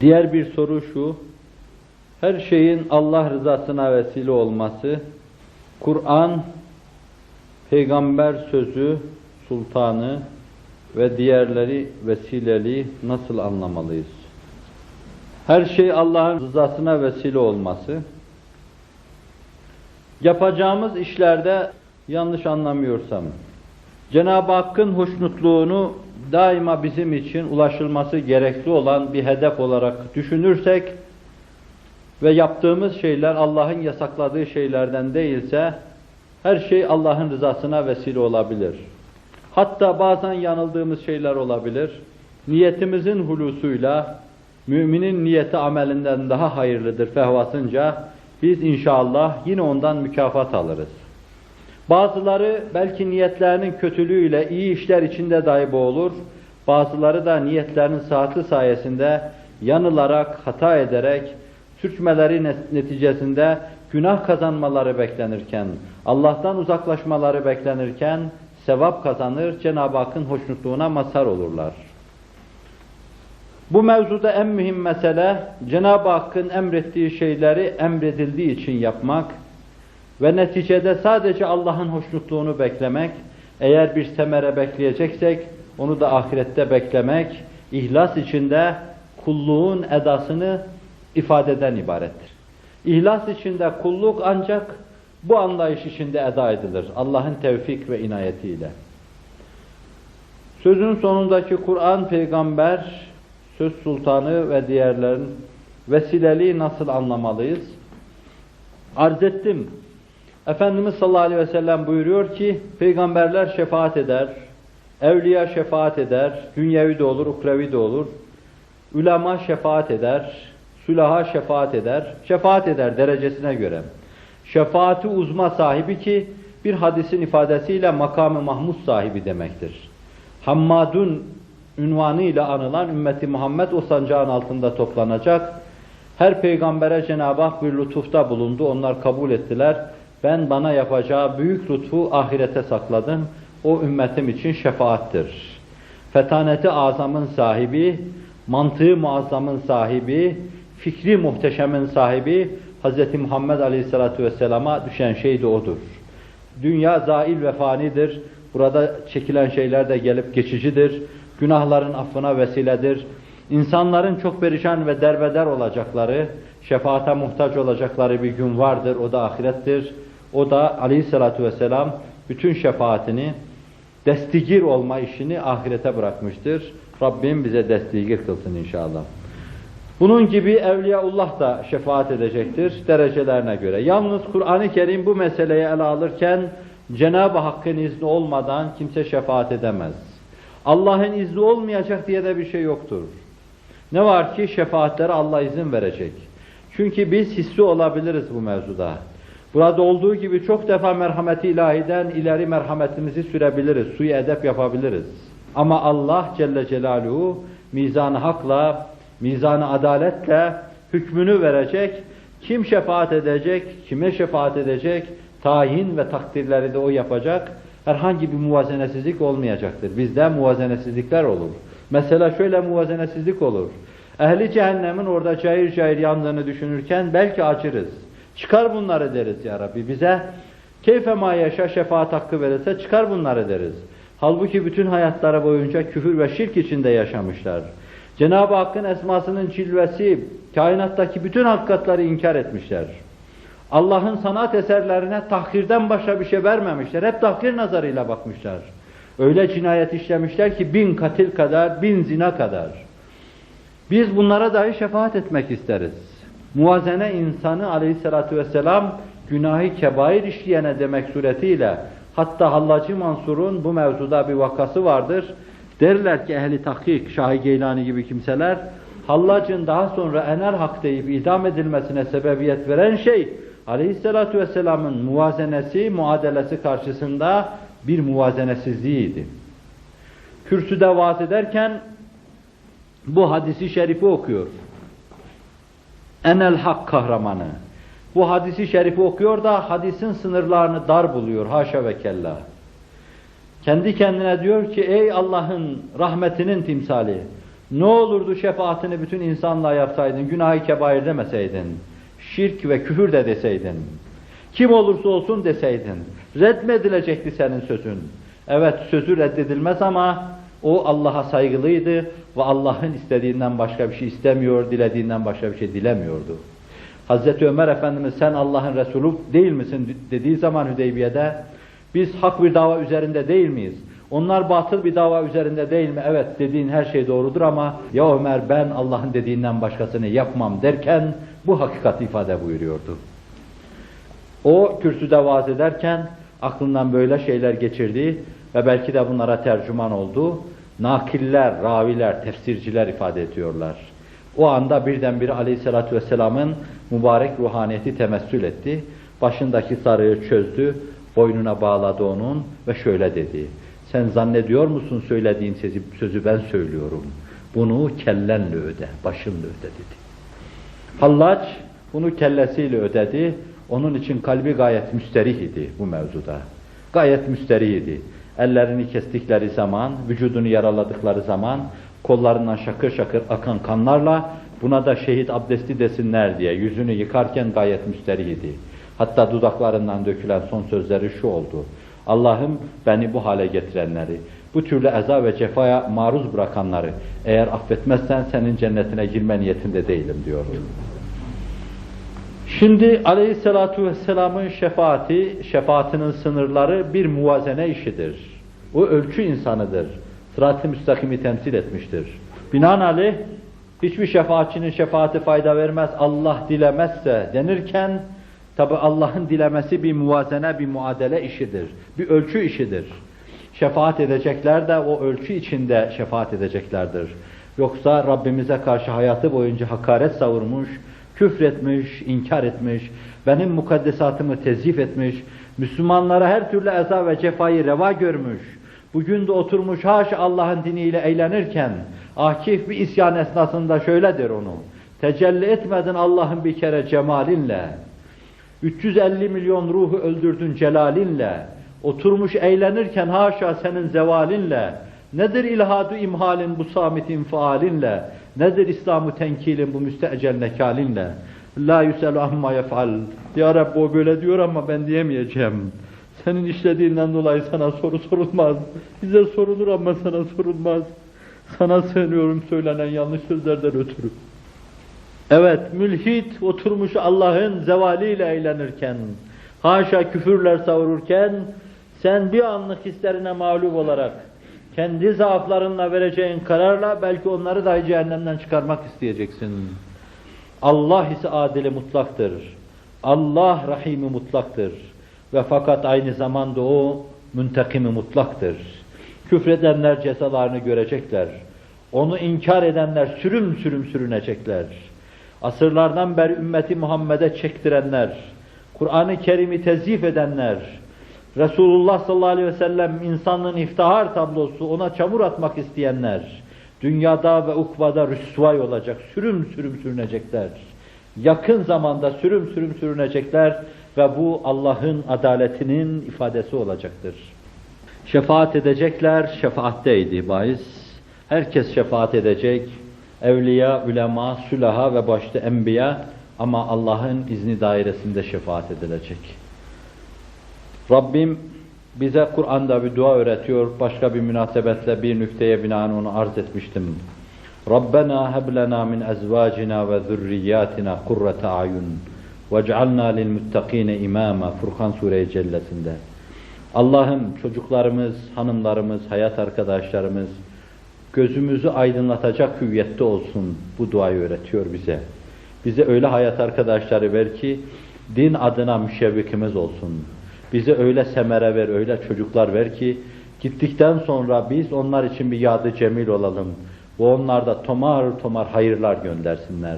Diğer bir soru şu, her şeyin Allah rızasına vesile olması, Kur'an, peygamber sözü, sultanı ve diğerleri vesileli nasıl anlamalıyız? Her şey Allah'ın rızasına vesile olması, yapacağımız işlerde yanlış anlamıyorsam, Cenab-ı Hakk'ın hoşnutluğunu daima bizim için ulaşılması gerekli olan bir hedef olarak düşünürsek ve yaptığımız şeyler Allah'ın yasakladığı şeylerden değilse her şey Allah'ın rızasına vesile olabilir. Hatta bazen yanıldığımız şeyler olabilir. Niyetimizin hulusuyla müminin niyeti amelinden daha hayırlıdır fehvasınca biz inşallah yine ondan mükafat alırız. Bazıları belki niyetlerinin kötülüğüyle iyi işler içinde dahi olur. Bazıları da niyetlerinin saati sayesinde yanılarak, hata ederek, sürçmeleri neticesinde günah kazanmaları beklenirken, Allah'tan uzaklaşmaları beklenirken sevap kazanır, Cenab-ı Hakk'ın hoşnutluğuna mazhar olurlar. Bu mevzuda en mühim mesele Cenab-ı Hakk'ın emrettiği şeyleri emredildiği için yapmak ve neticede sadece Allah'ın hoşnutluğunu beklemek, eğer bir semere bekleyeceksek onu da ahirette beklemek, ihlas içinde kulluğun edasını ifadeden ibarettir. İhlas içinde kulluk ancak bu anlayış içinde eda edilir. Allah'ın tevfik ve inayetiyle. Sözün sonundaki Kur'an, peygamber, söz sultanı ve diğerlerin vesileliği nasıl anlamalıyız? Arz ettim. Efendimiz sallallahu aleyhi ve sellem buyuruyor ki, peygamberler şefaat eder, evliya şefaat eder, dünyevi de olur, ukrevi de olur, ulema şefaat eder, sülaha şefaat eder, şefaat eder derecesine göre. Şefaati uzma sahibi ki, bir hadisin ifadesiyle makamı mahmud sahibi demektir. Hammadun ünvanıyla anılan ümmeti Muhammed o sancağın altında toplanacak. Her peygambere Cenab-ı Hak bir lütufta bulundu, onlar kabul ettiler. Ben bana yapacağı büyük lütfu ahirete sakladım. O ümmetim için şefaattir. Fetaneti azamın sahibi, mantığı muazzamın sahibi, fikri muhteşemin sahibi Hz. Muhammed Aleyhisselatü Vesselam'a düşen şey de odur. Dünya zail ve fanidir. Burada çekilen şeyler de gelip geçicidir. Günahların affına vesiledir. İnsanların çok perişan ve derbeder olacakları, şefaate muhtaç olacakları bir gün vardır. O da ahirettir. O da aleyhissalatü vesselam bütün şefaatini, destigir olma işini ahirete bırakmıştır. Rabbim bize destigir kılsın inşallah. Bunun gibi Evliyaullah da şefaat edecektir derecelerine göre. Yalnız Kur'an-ı Kerim bu meseleyi ele alırken Cenab-ı Hakk'ın izni olmadan kimse şefaat edemez. Allah'ın izni olmayacak diye de bir şey yoktur. Ne var ki şefaatlere Allah izin verecek. Çünkü biz hissi olabiliriz bu mevzuda. Burada olduğu gibi çok defa merhameti ilahiden ileri merhametimizi sürebiliriz, suyu edep yapabiliriz. Ama Allah Celle Celaluhu mizan-ı hakla, mizan-ı adaletle hükmünü verecek. Kim şefaat edecek, kime şefaat edecek, tayin ve takdirleri de o yapacak. Herhangi bir muvazenesizlik olmayacaktır. Bizde muvazenesizlikler olur. Mesela şöyle muvazenesizlik olur. Ehli cehennemin orada cayır cayır yandığını düşünürken belki acırız. Çıkar bunları deriz ya Rabbi bize. Keyfe ma yaşa şefaat hakkı verirse çıkar bunları deriz. Halbuki bütün hayatları boyunca küfür ve şirk içinde yaşamışlar. Cenab-ı Hakk'ın esmasının cilvesi, kainattaki bütün hakikatları inkar etmişler. Allah'ın sanat eserlerine tahkirden başka bir şey vermemişler. Hep tahkir nazarıyla bakmışlar. Öyle cinayet işlemişler ki bin katil kadar, bin zina kadar. Biz bunlara dahi şefaat etmek isteriz. Muvazene insanı aleyhissalatü vesselam günahı kebair işleyene demek suretiyle hatta Hallacı Mansur'un bu mevzuda bir vakası vardır. Derler ki ehli tahkik, Şah-ı Geylani gibi kimseler Hallac'ın daha sonra ener hak deyip idam edilmesine sebebiyet veren şey Aleyhisselatü Vesselam'ın muvazenesi, muadelesi karşısında bir muvazenesizliğiydi. Kürsüde vaaz ederken bu hadisi şerifi okuyor. Enel hak kahramanı. Bu hadisi şerifi okuyor da hadisin sınırlarını dar buluyor. Haşa ve kella. Kendi kendine diyor ki ey Allah'ın rahmetinin timsali Ne olurdu şefaatini bütün insanlığa yapsaydın, günah-ı kebair demeseydin, şirk ve küfür de deseydin, kim olursa olsun deseydin, reddedilecekti senin sözün. Evet sözü reddedilmez ama o Allah'a saygılıydı ve Allah'ın istediğinden başka bir şey istemiyor, dilediğinden başka bir şey dilemiyordu. Hazreti Ömer Efendimiz sen Allah'ın Resulü değil misin dediği zaman Hüdeybiye'de biz hak bir dava üzerinde değil miyiz? Onlar batıl bir dava üzerinde değil mi? Evet dediğin her şey doğrudur ama ya Ömer ben Allah'ın dediğinden başkasını yapmam derken bu hakikati ifade buyuruyordu. O kürsüde vaaz ederken aklından böyle şeyler geçirdi ve belki de bunlara tercüman oldu. Nakiller, raviler, tefsirciler ifade ediyorlar. O anda birdenbire aleyhissalatü vesselamın mübarek ruhaniyeti temessül etti. Başındaki sarığı çözdü, boynuna bağladı onun ve şöyle dedi. Sen zannediyor musun söylediğin sözü, sözü ben söylüyorum. Bunu kellenle öde, başınla öde dedi. Hallaç bunu kellesiyle ödedi. Onun için kalbi gayet müsterih idi bu mevzuda. Gayet müsterih idi. Ellerini kestikleri zaman, vücudunu yaraladıkları zaman, kollarından şakır şakır akan kanlarla buna da şehit abdesti desinler diye yüzünü yıkarken gayet müsterih idi. Hatta dudaklarından dökülen son sözleri şu oldu. Allah'ım beni bu hale getirenleri, bu türlü eza ve cefaya maruz bırakanları eğer affetmezsen senin cennetine girme niyetinde değilim diyor. Şimdi aleyhissalatu vesselamın şefaati, şefaatinin sınırları bir muvazene işidir. O ölçü insanıdır. Sırat-ı müstakimi temsil etmiştir. Binaenaleyh hiçbir şefaatçinin şefaati fayda vermez Allah dilemezse denirken tabi Allah'ın dilemesi bir muvazene, bir muadele işidir. Bir ölçü işidir. Şefaat edecekler de o ölçü içinde şefaat edeceklerdir. Yoksa Rabbimize karşı hayatı boyunca hakaret savurmuş, küfretmiş, inkar etmiş, benim mukaddesatımı tezif etmiş, Müslümanlara her türlü eza ve cefayı reva görmüş, bugün de oturmuş haşa Allah'ın diniyle eğlenirken, akif bir isyan esnasında şöyle der onu, tecelli etmedin Allah'ın bir kere cemalinle, 350 milyon ruhu öldürdün celalinle, oturmuş eğlenirken haşa senin zevalinle, nedir ilhadu imhalin bu samit infialinle, nedir İslam'ı tenkilin bu müstecel nekalinle, la yüselu amma yef'al, ya Rabbi o böyle diyor ama ben diyemeyeceğim. Senin işlediğinden dolayı sana soru sorulmaz. Bize sorulur ama sana sorulmaz. Sana sığınıyorum söylenen yanlış sözlerden ötürü. Evet, mülhit oturmuş Allah'ın zevaliyle eğlenirken, haşa küfürler savururken, sen bir anlık hislerine mağlup olarak, kendi zaaflarınla vereceğin kararla belki onları dahi cehennemden çıkarmak isteyeceksin. Allah ise adili mutlaktır. Allah rahimi mutlaktır. Ve fakat aynı zamanda o müntekimi mutlaktır. Küfredenler cezalarını görecekler. Onu inkar edenler sürüm sürüm sürünecekler. Asırlardan beri ümmeti Muhammed'e çektirenler, Kur'an-ı Kerim'i tezif edenler, Resulullah sallallahu aleyhi ve sellem insanlığın iftihar tablosu, ona çamur atmak isteyenler, dünyada ve ukvada rüsvay olacak, sürüm sürüm sürünecekler. Yakın zamanda sürüm sürüm sürünecekler ve bu Allah'ın adaletinin ifadesi olacaktır. Şefaat edecekler, şefaatteydi bahis. Herkes şefaat edecek, evliya, ulema, sülaha ve başta enbiya ama Allah'ın izni dairesinde şefaat edilecek. Rabbim bize Kur'an'da bir dua öğretiyor. Başka bir münasebetle bir nükteye binaen onu arz etmiştim. Rabbena heb lena min ezvacina ve zürriyatina kurrete ayun vec'alna lil muttakine imama Furkan Sure-i Cellesinde. Allah'ım çocuklarımız, hanımlarımız, hayat arkadaşlarımız gözümüzü aydınlatacak hüviyette olsun bu duayı öğretiyor bize. Bize öyle hayat arkadaşları ver ki din adına müşevvikimiz olsun. Bize öyle semere ver, öyle çocuklar ver ki gittikten sonra biz onlar için bir yadı cemil olalım. Ve onlar da tomar tomar hayırlar göndersinler.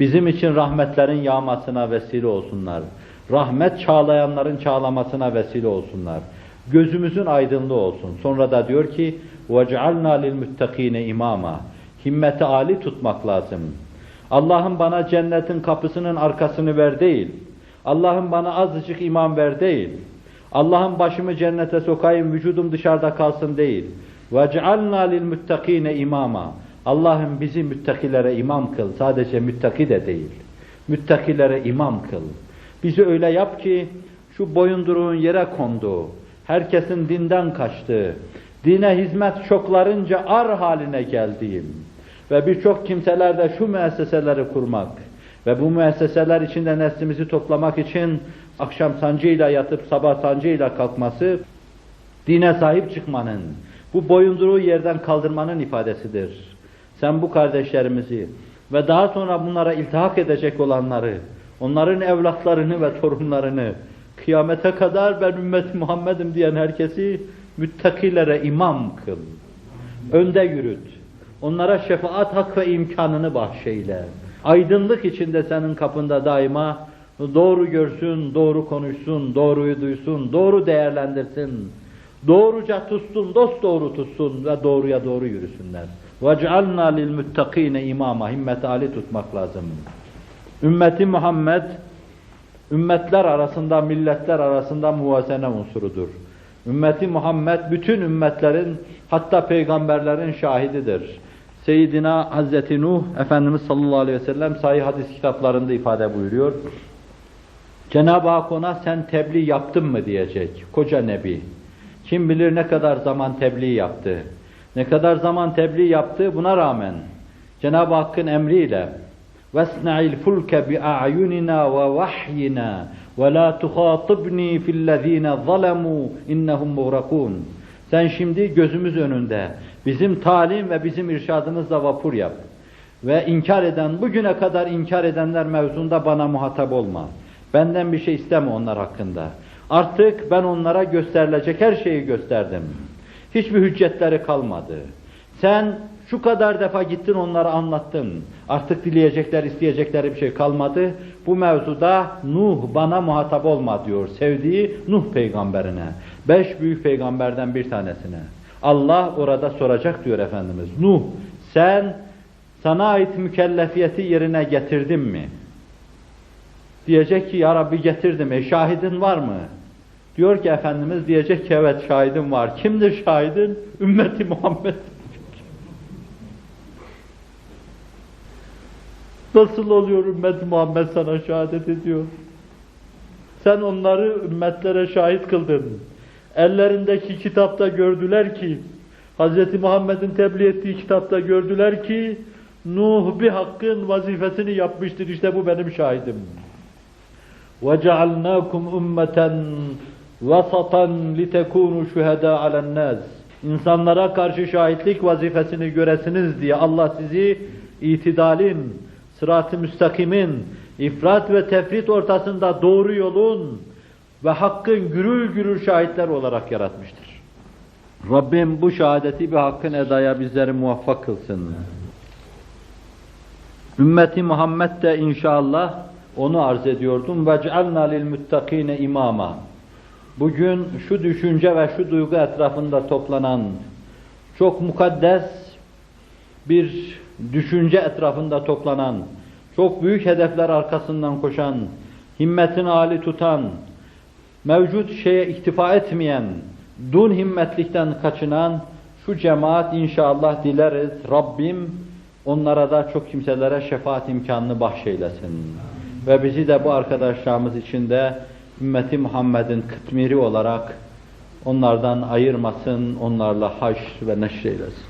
Bizim için rahmetlerin yağmasına vesile olsunlar. Rahmet çağlayanların çağlamasına vesile olsunlar. Gözümüzün aydınlığı olsun. Sonra da diyor ki وَجْعَلْنَا لِلْمُتَّقِينَ imama. Himmeti âli tutmak lazım. Allah'ım bana cennetin kapısının arkasını ver değil. Allah'ım bana azıcık iman ver değil. Allah'ım başımı cennete sokayım, vücudum dışarıda kalsın değil. وَجْعَلْنَا لِلْمُتَّقِينَ imama. Allah'ım bizi müttakilere imam kıl. Sadece müttaki de değil. Müttakilere imam kıl. Bizi öyle yap ki şu boyunduruğun yere konduğu, herkesin dinden kaçtığı, dine hizmet çoklarınca ar haline geldiğim ve birçok kimseler de şu müesseseleri kurmak ve bu müesseseler içinde neslimizi toplamak için akşam sancıyla yatıp sabah sancıyla kalkması dine sahip çıkmanın, bu boyunduruğu yerden kaldırmanın ifadesidir. Sen bu kardeşlerimizi ve daha sonra bunlara iltihak edecek olanları, onların evlatlarını ve torunlarını, kıyamete kadar ben ümmet Muhammed'im diyen herkesi müttakilere imam kıl. Önde yürüt. Onlara şefaat hak ve imkanını bahşeyle. Aydınlık içinde senin kapında daima doğru görsün, doğru konuşsun, doğruyu duysun, doğru değerlendirsin. Doğruca tutsun, dost doğru tutsun ve doğruya doğru yürüsünler. وَجْعَلْنَا لِلْمُتَّقِينَ imama Himmet Ali tutmak lazım. Ümmeti Muhammed, ümmetler arasında, milletler arasında muvazene unsurudur. Ümmeti Muhammed, bütün ümmetlerin, hatta peygamberlerin şahididir. Seyyidina Hazreti Nuh, Efendimiz sallallahu aleyhi ve sellem sahih hadis kitaplarında ifade buyuruyor. Cenab-ı Hak ona sen tebliğ yaptın mı diyecek, koca nebi. Kim bilir ne kadar zaman tebliğ yaptı. Ne kadar zaman tebliğ yaptı buna rağmen Cenab-ı Hakk'ın emriyle وَاسْنَعِ الْفُلْكَ بِأَعْيُنِنَا وَوَحْيِنَا وَلَا تُخَاطِبْنِي فِي الَّذ۪ينَ ظَلَمُوا اِنَّهُمْ مُغْرَقُونَ Sen şimdi gözümüz önünde bizim talim ve bizim irşadımızla vapur yap. Ve inkar eden, bugüne kadar inkar edenler mevzunda bana muhatap olma. Benden bir şey isteme onlar hakkında. Artık ben onlara gösterilecek her şeyi gösterdim. Hiçbir hüccetleri kalmadı. Sen şu kadar defa gittin onlara anlattın. Artık dileyecekler, isteyecekleri bir şey kalmadı. Bu mevzuda Nuh bana muhatap olma diyor. Sevdiği Nuh peygamberine. Beş büyük peygamberden bir tanesine. Allah orada soracak diyor Efendimiz. Nuh sen sana ait mükellefiyeti yerine getirdin mi? Diyecek ki ya Rabbi getirdim. E şahidin var mı? Diyor ki Efendimiz diyecek ki evet şahidim var. Kimdir şahidin? Ümmeti Muhammed. Nasıl oluyor ümmeti Muhammed sana şehadet ediyor? Sen onları ümmetlere şahit kıldın. Ellerindeki kitapta gördüler ki, Hz. Muhammed'in tebliğ ettiği kitapta gördüler ki, Nuh bir hakkın vazifesini yapmıştır. İşte bu benim şahidim. وَجَعَلْنَاكُمْ اُمَّةً وَسَطًا لِتَكُونُوا شُهَدَاءَ عَلَى النَّاسِ İnsanlara karşı şahitlik vazifesini göresiniz diye Allah sizi itidalin, sırat-ı müstakimin, ifrat ve tefrit ortasında doğru yolun ve hakkın gürül gürül şahitler olarak yaratmıştır. Rabbim bu şehadeti bir hakkın edaya bizleri muvaffak kılsın. Ümmeti Muhammed de inşallah onu arz ediyordum. وَجْعَلْنَا لِلْمُتَّقِينَ imama. Bugün şu düşünce ve şu duygu etrafında toplanan çok mukaddes bir düşünce etrafında toplanan, çok büyük hedefler arkasından koşan, himmetin âli tutan, mevcut şeye iktifa etmeyen, dun himmetlikten kaçınan şu cemaat inşallah dileriz Rabbim onlara da çok kimselere şefaat imkanını bahşeylesin. Ve bizi de bu arkadaşlarımız içinde ümmeti Muhammed'in kıtmiri olarak onlardan ayırmasın, onlarla haş ve neşreylesin.